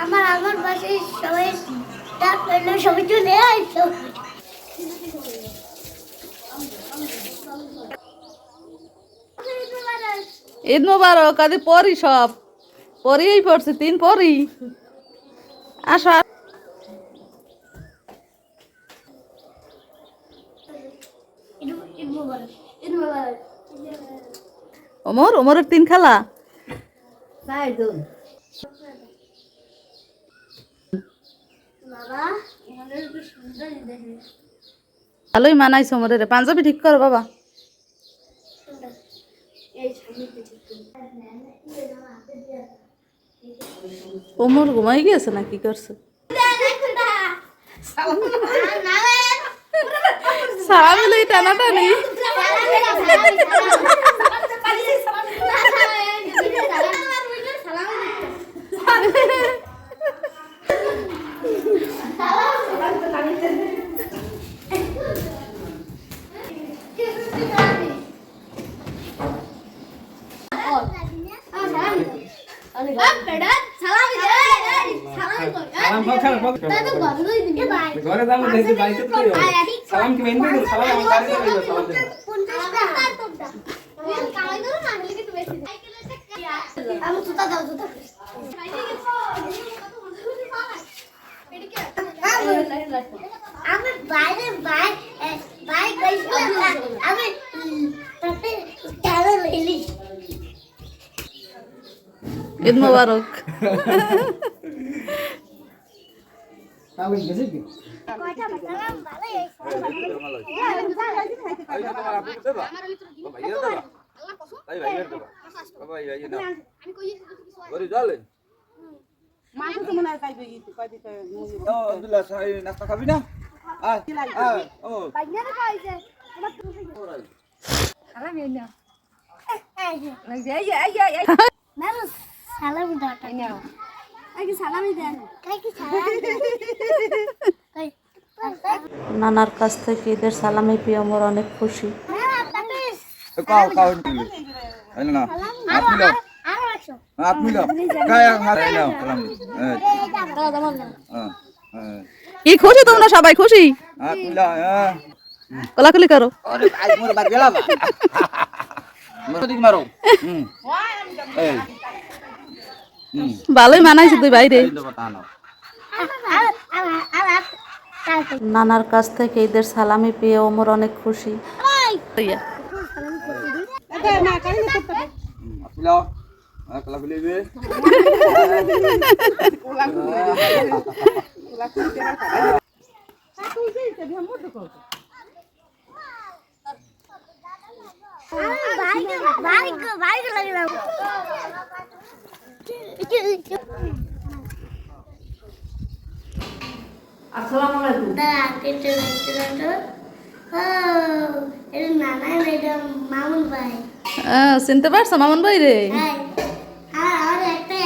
আমার আমার বাসায় সবাই ডাক সবাই চলে আসো ঈদ মোবারক আদি পরি সব পরিই পড়ছে, তিন পরি আসো ওমর, ওমরের তিন খালা। ভালোই মানাইছে ওমরের। পাঞ্জাবি ঠিক করো, বাবা। এই ওমর ঘুমাই গিয়েছে না কি করছে সারা মিলে টানাটানি সালাম। আমি বাইরে বাইক বাইক গেছিলাম আমি তাতে ঈদ মোবারক নাস্তা খাবি না আয়, আয়, ও বাইরে কইছে নানু সালাম দাও কাকি সালামি দেন। কাকি সালাম নানার কাছ থেকে ঈদের সালামি পেয়ে ওমর অনেক খুশি। না কাও কাও না হাত সালাম। হ্যাঁ হ্যাঁ। হ্যাঁ খুশি তোমরা সবাই খুশি? কোলাকুলি করো। আরে আজ মোর বাদ হুম। ভালোই মানাইছে তুই বাইরে। নানার কাছ থেকে ঈদের সালামি পেয়ে ওমর অনেক খুশি। বাইক বাইক লাগিলাম দাদা কেটে চিনতে পারছ মামুন ভাই রে? আর একটা